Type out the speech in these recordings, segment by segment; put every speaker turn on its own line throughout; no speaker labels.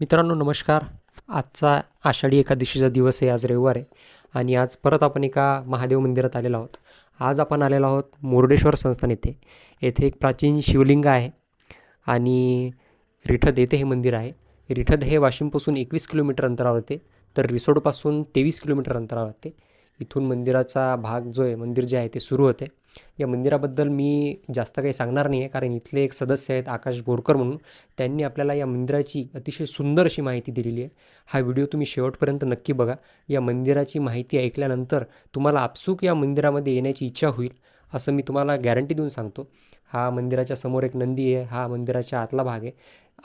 मित्रांनो नमस्कार. आजचा आषाढी एकादशीचा दिवस आहे आज रविवार आहे आणि आज परत आपण एका महादेव मंदिरात आलेलो आहोत. आज आपण आलेलो आहोत मुर्डेश्वर संस्थान येथे. येथे एक प्राचीन शिवलिंग आहे आणि रिठद येथे हे मंदिर आहे. रिठद हे वाशिमपासून एकवीस किलोमीटर अंतरावर येते तर रिसोडपासून तेवीस किलोमीटर अंतरावर येते. इथून मंदिराचा भाग जो आहे मंदिर जे आहे ते सुरू होते. या मंदिराबद्दल मी जास्त काही सांगणार नाही आहे कारण इथले एक सदस्य आहेत आकाश बोरकर म्हणून. त्यांनी आपल्याला या मंदिराची अतिशय सुंदर अशी माहिती दिलेली आहे. हा व्हिडिओ तुम्ही शेवटपर्यंत नक्की बघा. या मंदिराची माहिती ऐकल्यानंतर तुम्हाला आपसूक या मंदिरामध्ये येण्याची इच्छा होईल. असं मी तुम्हाला गॅरंटी देऊन सांगतो. हा मंदिराच्या समोर एक नंदी आहे हा मंदिराच्या आतला भाग आहे.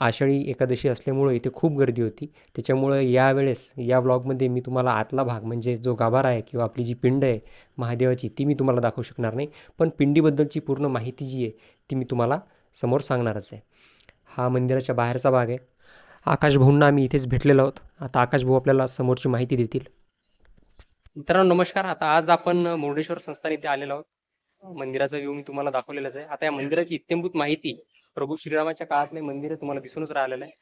आषाढी एकादशी असल्यामुळं इथे खूप गर्दी होती. त्याच्यामुळं यावेळेस या व्लॉगमध्ये मी तुम्हाला आतला भाग म्हणजे जो गाभारा आहे किंवा आपली जी पिंड आहे महादेवाची ती मी तुम्हाला दाखवू शकणार नाही. पण पिंडीबद्दलची पूर्ण माहिती जी आहे ती मी तुम्हाला समोर सांगणारच आहे. हा मंदिराच्या बाहेरचा भाग आहे. आकाशभाऊंना आम्ही इथेच भेटलेलो आहोत. आता आकाशभाऊ आपल्याला समोरची माहिती देतील. मित्रांनो नमस्कार. आता आज आपण मुर्डेश्वर संस्थान इथे आलेलो आहोत. मंदिराचा व्ह्यू मी तुम्हाला दाखवलेलाच आहे. आता या मंदिराची इत्यंभूत माहिती प्रभू श्रीरामाच्या काळातले मंदिर तुम्हाला दिसूनच राहिलेलं आहे.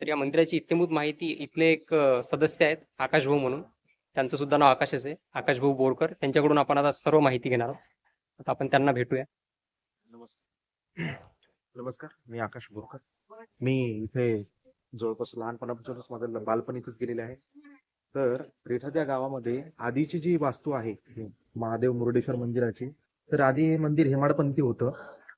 तर या मंदिराची इत्यंभूत माहिती इथले एक सदस्य आहेत आकाश भाऊ म्हणून. त्यांचं सुद्धा नाव आकाशच आहे आकाशभाऊ बोरकर. त्यांच्याकडून आपण आता सर्व माहिती घेणार आहोत. आता आपण त्यांना भेटूया.
नमस्कार. मी आकाश बोरकर. मी इथे जवळपास लहानपणापासूनच माझं बालपण इथेच गेलेले आहे. तर रेठाद्या गावामध्ये आधीची जी वास्तू आहे महादेव मुरडेश्वर मंदिराची तर आधी हे मंदिर हेमाडपंथी होतं.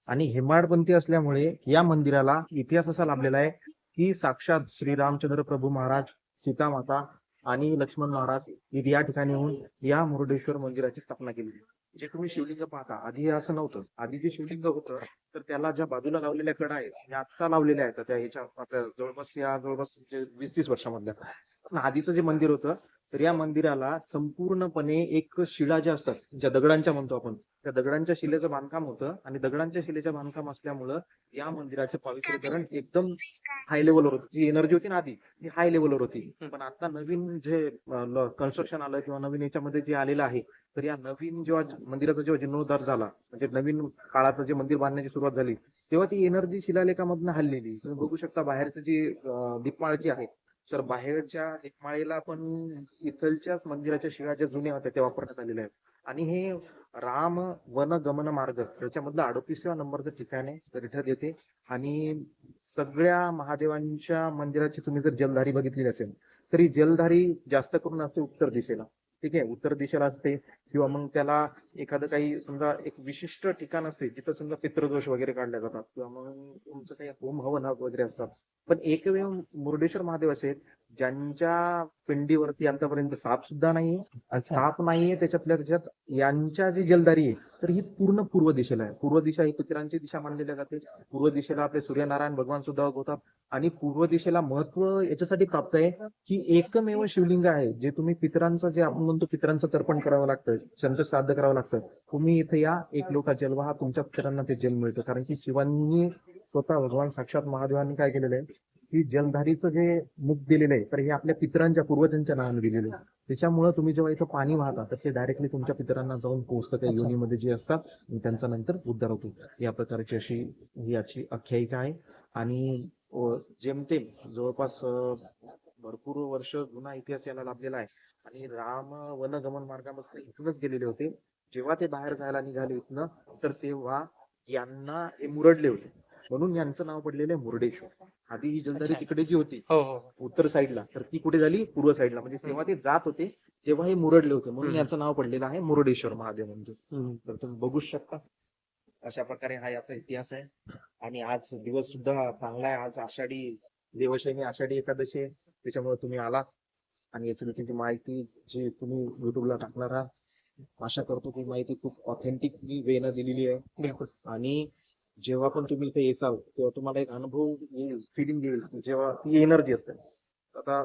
आणि हेमाडपंथी असल्यामुळे या मंदिराला इतिहास असा लाभलेला आहे की साक्षात श्री रामचंद्र प्रभू महाराज सीतामाता आणि लक्ष्मण महाराज या ठिकाणी येऊन या मुरुडेश्वर मंदिराची स्थापना केली. जे तुम्ही शिवलिंग पाहता आधी हे असं नव्हतं. आधी जे शिवलिंग होतं तर त्याला ज्या बाजूला लावलेल्या कडा आहेत या आत्ता लावलेल्या आहेत. त्या ह्याच्या आपल्या जवळपास या जवळपास वीस तीस वर्षामधल्या. आधीचं जे मंदिर होतं तर या मंदिराला संपूर्णपणे एक शिळा ज्या असतात ज्या दगडांच्या म्हणतो आपण त्या दगडांच्या शिलेचं बांधकाम होतं आणि दगडांच्या शिलेचं बांधकाम असल्यामुळं या मंदिराचं पवित्रीकरण एकदम हाय लेवलवर होतं. जी एनर्जी होती ना आधी ती हाय लेवलवर होती. पण आता नवीन जे कन्स्ट्रक्शन आलं किंवा नवीन याच्यामध्ये जे आलेलं आहे तर या नवीन जेव्हा मंदिराचा जेव्हा जीर्णोद्धार झाला म्हणजे नवीन काळात जे मंदिर बांधण्याची सुरुवात झाली तेव्हा ती एनर्जी शिलालेखामधनं हल्लेली. तुम्ही बघू शकता बाहेरचं जी दीपमाळची आहे तर बाहेरच्या दीपमाळेला पण इथलच्याच मंदिराच्या शिवाय ज्या जुन्या होत्या त्या वापरण्यात आलेल्या आहेत. आणि हे राम वन गमन मार्ग याच्यामधलं अडोतीसव्या नंबरचं ठिकाण आहे तर इथं येते आणि सगळ्या महादेवांच्या मंदिराची तुम्ही जर जलधारी बघितली असेल तरी जलधारी जास्त करून असे उत्तर दिसेल ठीक आहे उत्तर दिशेला असते किंवा मग त्याला एखादं काही समजा एक विशिष्ट ठिकाण असते जिथं समजा पितृदोष वगैरे काढले जातात किंवा मग तुमचं काही होम हवन वगैरे असतात. पण एकमेव मुर्डेश्वर महादेव असे ज्यांच्या पिंडीवरती आतापर्यंत साप सुद्धा नाहीये साप नाहीये त्याच्यातल्या त्याच्यात यांच्या जी जलधारी आहे तर ही पूर्ण पूर्व दिशेला आहे. पूर्व दिशा ही पितरांची दिशा मानलेल्या जाते. पूर्व दिशेला आपले सूर्यनारायण भगवान सुद्धा होतात आणि पूर्व दिशेला महत्त्व याच्यासाठी प्राप्त आहे की एकमेव शिवलिंग आहे जे तुम्ही पितरांचं जे आपण म्हणतो पितरांचं तर्पण करावं लागतं त्यांचं श्राद्ध करावं लागतं. तुम्ही इथे या एक लोटा जल हा तुमच्या पितरांना ते जल मिळतं. कारण की शिवांनी स्वतः भगवान साक्षात महादेवांनी काय केलेलं आहे? की जलधारीचं जे मुख दिलेलं आहे तर हे आपल्या पितरांच्या पूर्वजांच्या नावाने दिलेलं आहे. त्याच्यामुळं तुम्ही जेव्हा इथं पाणी वाहता तर ते डायरेक्टली तुमच्या पितरांना जाऊन पोहोचतं त्या. योनीमध्ये जे असतात त्यांचा नंतर उद्धार होतो. या प्रकारची अशी ही याची आख्यायिका आहे. आणि जेमतेम जवळपास भरपूर वर्ष जुना इतिहास याला लाभलेला आहे. आणि राम वनगमन मार्गामध्ये इथूनच गेलेले होते. जेव्हा ते बाहेर जायला निघाले इथनं तर तेव्हा यांना हे मुरडले होते. म्हणून यांचं नाव पडलेलं आहे मुर्डेश्वर. आधी ही जलधारी
अच्छा.
तिकडे जी होती
हो हो हो.
उत्तर साईडला तर ती कुठे झाली? पूर्व साईडला. म्हणजे तेव्हा ते जात होते तेव्हा हे मुरडले होते. म्हणून
हम्म.
याचं नाव पडलेलं आहे मुरुडेश्वर महादेव मंदिर
हम्म.
तर तुम्ही बघूच शकता. अशा प्रकारे हा याचा इतिहास आहे. आणि आज दिवस सुद्धा चांगला आहे. आज आषाढी देवशैनी आषाढी एकादशी आहे. त्याच्यामुळे तुम्ही आलात आणि याची देखील माहिती जी तुम्ही युट्यूबला टाकणार आहात. आशा करतो की माहिती खूप ऑथेंटिक वेनं दिलेली आहे.
बिलकुल.
आणि जेव्हा पण तुम्ही इथे येसाल तेव्हा तुम्हाला एक अनुभव येईल फिलिंग येईल. जेव्हा ती एनर्जी असते. आता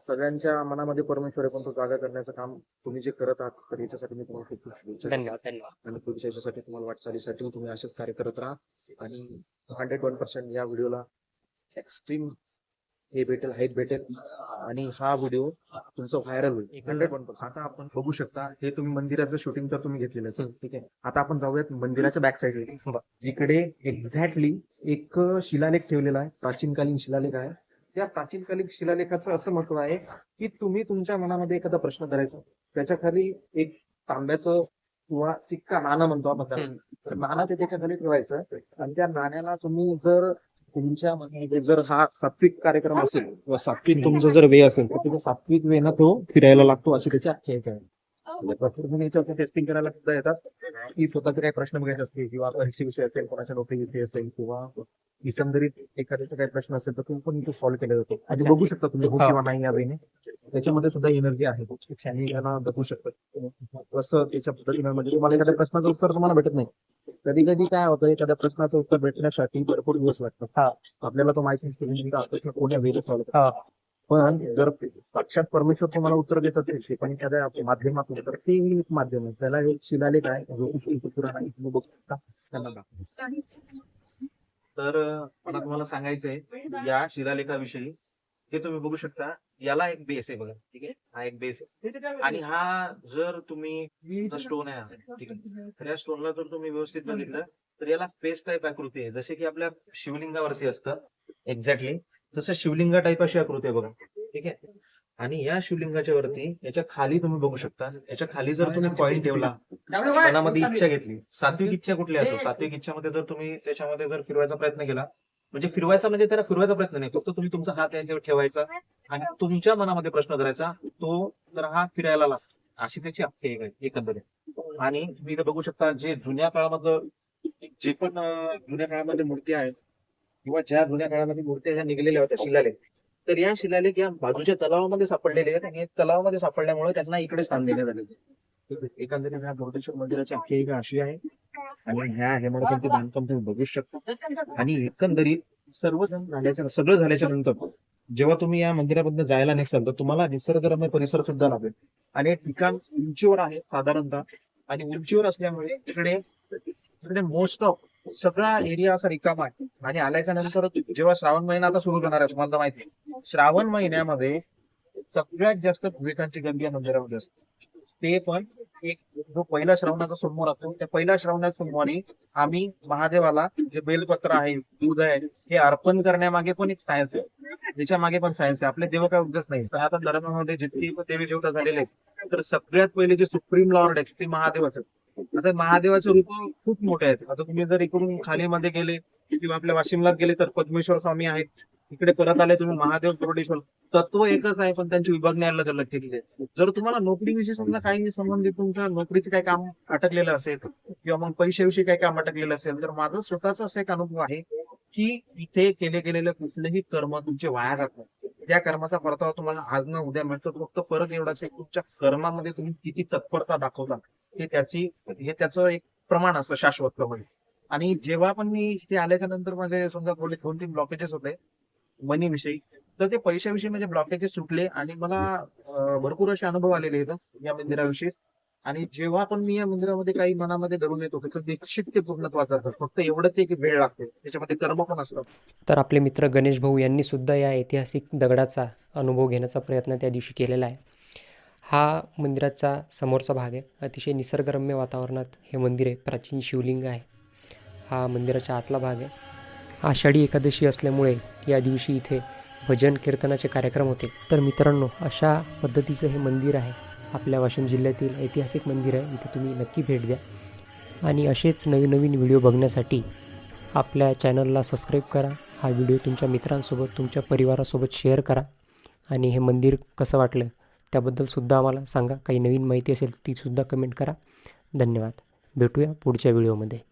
सगळ्यांच्या मनामध्ये परमेश्वर आहे पण तो जागा करण्याचं काम तुम्ही जे करत आहात तर याच्यासाठी मी तुम्हाला खूप खूप शुभेच्छा.
धन्यवाद धन्यवाद.
आणि पुढच्या याच्यासाठी तुम्हाला वाटचालीसाठी तुम्ही असेच कार्य करत राहा. आणि हंड्रेड वन पर्सेंट या व्हिडिओला एक्स्ट्रीम हे भेटेल हाईट भेटेल. आणि हा व्हिडिओ तुमचा व्हायरल होईल. हंड्रेड वन पर्सेंट आता आपण बघू शकता हे तुम्ही मंदिराचं शूटिंग तर तुम्ही घेतलेलं. ठीक आहे. आता आपण जाऊयात मंदिराच्या बॅक साईडला
बरं.
जिकडे एक्झॅक्टली एक शिलालेख ठेवलेला आहे प्राचीनकालीन शिलालेख आहे. त्या प्राचीन कालिक शिलालेखाचं असं महत्त्व आहे की तुम्ही तुमच्या मनामध्ये एखादा प्रश्न करायचा. त्याच्याखाली एक तांब्याचं किंवा सिक्का नाणं म्हणतो आपण नाणं ते त्याच्याखाली ठेवायचं. आणि त्या नाण्याला तुम्ही जर तुमच्या मनामध्ये जर हा सात्विक कार्यक्रम असेल किंवा सात्विक तुमचं जर वे असेल तर तुम्ही सात्विक वेनं तो फिरायला लागतो अशी त्याची आख्यायिका आहे टेस्टिंग करायला सुद्धा येतात? की स्वतःचे काही प्रश्न बघायचे असतील किंवा परीक्षेविषयी असेल कोणाच्या नोकरीविषयी असेल किंवा एकंदरीत एखाद्याचा काही प्रश्न असेल तर तो पण इथे सॉल्व्ह केला जातो. म्हणजे बघू शकता तुम्ही हो. किंवा नाही या वेने त्याच्यामध्ये सुद्धा एनर्जी आहे. आणि याला बघू शकतात कसं त्याच्या पद्धतीने म्हणजे तुम्हाला एखाद्या प्रश्नाचं उत्तर तुम्हाला भेटत नाही. कधी कधी काय होतं एखाद्या प्रश्नाचं उत्तर भेटण्यासाठी भरपूर दिवस लागतात. आपल्याला तो माहिती कोण्या वेळेला सॉल्व्ह. पण जर साक्षात परमेश्वर तुम्हाला उत्तर देतात ते पण एखाद्या माध्यमातून तर ते एक माध्यम आहे. त्याला एक शिलालेख आहे. आहे. बघू. तर मला तुम्हाला सांगायचंय या शिलालेखाविषयी हे तुम्ही बघू शकता. याला एक बेस आहे बघा. ठीक आहे? हा एक बेस आहे. आणि हा जर तुम्ही स्टोन आहे हा, ठीक आहे. तर या स्टोनला जर तुम्ही व्यवस्थित बघितलं तर याला फेस टाईप आकृती आहे. जसे की आपल्या शिवलिंगावरती असतं. एक्झॅक्टली तसं शिवलिंगा टाईप अशी आकृती आहे बघा. ठीक आहे? आणि या शिवलिंगाच्या वरती याच्या खाली तुम्ही बघू शकता. याच्या खाली जर तुम्ही पॉईंट ठेवला मनामध्ये इच्छा घेतली सात्विक इच्छा कुठली असो सात्विक इच्छामध्ये जर तुम्ही त्याच्यामध्ये जर फिरवायचा प्रयत्न केला म्हणजे फिरवायचा म्हणजे त्याला फिरवायचा प्रयत्न नाही फक्त तुम्ही तुमचा हात याच्यावर ठेवायचा आणि तुमच्या मनामध्ये प्रश्न करायचा तो तर हा फिरायला लागतो अशी त्याची आहे एकंदरीत. आणि तुम्ही इथे बघू शकता जे जुन्या काळामधलं जे पण जुन्या काळामध्ये मूर्ती आहेत किंवा ज्या जुन्या काळामध्ये मूर्त्या ज्या निघलेल्या होत्या शिलालेख तर या शिलालेख या बाजूच्या तलावामध्ये सापडलेले आहेत आणि तलावामध्ये सापडल्यामुळे त्यांना इकडे स्थान देण्यात आलेले एकंदरीत या बोर्डेश्वर मंदिराची आख्यायिका अशी आहे. आणि ह्या हेमाडपंथी बांधकाम तुम्ही बघू शकता. आणि एकंदरीत सर्वजण झाल्याच्या सगळं झाल्याच्यानंतर जेव्हा तुम्ही या मंदिराबद्दल जायला निघाल तर तुम्हाला निसर्गरम्य परिसर सुद्धा लाभेल आणि ठिकाण उंचीवर आहे साधारणतः. आणि उंचीवर असल्यामुळे इकडे इकडे मोस्ट ऑफ सगळा एरिया असा रिकामा आहे. आणि आल्याच्यानंतर जेव्हा श्रावण महिना आता सुरू होणार आहे तुम्हाला माहिती श्रावण महिन्यामध्ये सगळ्यात जास्त भाविकांची गर्दी या मंदिरामध्ये असते. ते पण एक जो पहिला श्रावणाचा सोमवार असतो त्या पहिल्या श्रावणाच्या सोमवारी आम्ही महादेवाला जे बेलपत्र आहे दूध आहे हे अर्पण करण्यामागे पण एक सायन्स आहे. त्याच्यामागे पण सायन्स आहे. आपले देव काय उद्देश नाही. तर आता धर्मामध्ये जितकी पण देवी देवता झालेले आहेत तर सगळ्यात पहिले जे सुप्रीम लॉर्ड आहेत ते महादेवाचं आता महादेवाचे रूप खूप मोठे आहेत. आता तुम्ही जर इकडून खालीमध्ये गेले किंवा आपल्या वाशिमला गेले तर पद्मेश्वर स्वामी आहेत. इकडे परत आले तुम्ही महादेव मुरुडेश्वर तत्व एकच आहे पण त्यांची विभागणी अलग अलग केलेली आहे जर तुम्हाला नोकरीविषयी समजा काही संबंधित तुमचं नोकरीचं काही काम अटकलेलं असेल किंवा मग पैशाविषयी काही काम अटकलेलं असेल तर माझं स्वतःचा असा एक अनुभव आहे की इथे केले गेलेलं कुठलेही कर्म तुमचे वाया जात नाही. त्या कर्माचा परतावा तुम्हाला आज ना उद्या मिळतो. फक्त फरक एवढाच आहे तुमच्या कर्मामध्ये तुम्ही किती तत्परता दाखवता. हे त्याची हे त्याचं एक प्रमाण असतं शाश्वत प्रमाण. आणि जेव्हा पण मी इथे आल्याच्यानंतर माझे समजा थोडे दोन तीन ब्लॉकेजेस होते मनी विषयी तर ते पैशाविषयी म्हणजे ब्लॉकेजेस सुटले आणि मला भरपूर असे अनुभव आलेले आहेत या मंदिराविषयी. आणि जेव्हा पण मी या मंदिरामध्ये काही मनामध्ये धरून येतो तर निश्चित ते पूर्णत्वाचं असतात. फक्त एवढंच एक वेळ लागते. त्याच्यामध्ये कर्म पण असतं
तर आपले मित्र गणेश भाऊ यांनी सुद्धा या ऐतिहासिक दगडाचा अनुभव घेण्याचा प्रयत्न त्या दिवशी केलेला आहे. हा मंदिराचा समोरचा भाग आहे. अतिशय निसर्गरम्य वातावरणात हे मंदिर आहे. प्राचीन शिवलिंग आहे. हा मंदिराच्या आतला भाग आहे. आषाढी एकादशी असल्यामुळे या दिवशी इथे भजन कीर्तनाचे कार्यक्रम होते. तर मित्रांनो अशा पद्धतीचं हे मंदिर आहे. आपल्या वाशिम जिल्ह्यातील ऐतिहासिक मंदिर आहे. इथे तुम्ही नक्की भेट द्या. आणि असेच नवीन नवीन व्हिडिओ बघण्यासाठी आपल्या चॅनलला सबस्क्राईब करा. हा व्हिडिओ तुमच्या मित्रांसोबत तुमच्या परिवारासोबत शेअर करा. आणि हे मंदिर कसं वाटलं त्याबद्दल सुद्धा आम्हाला सांगा. काही नवीन माहिती असेल तीसुद्धा कमेंट करा. धन्यवाद. भेटूया पुढच्या व्हिडिओमध्ये.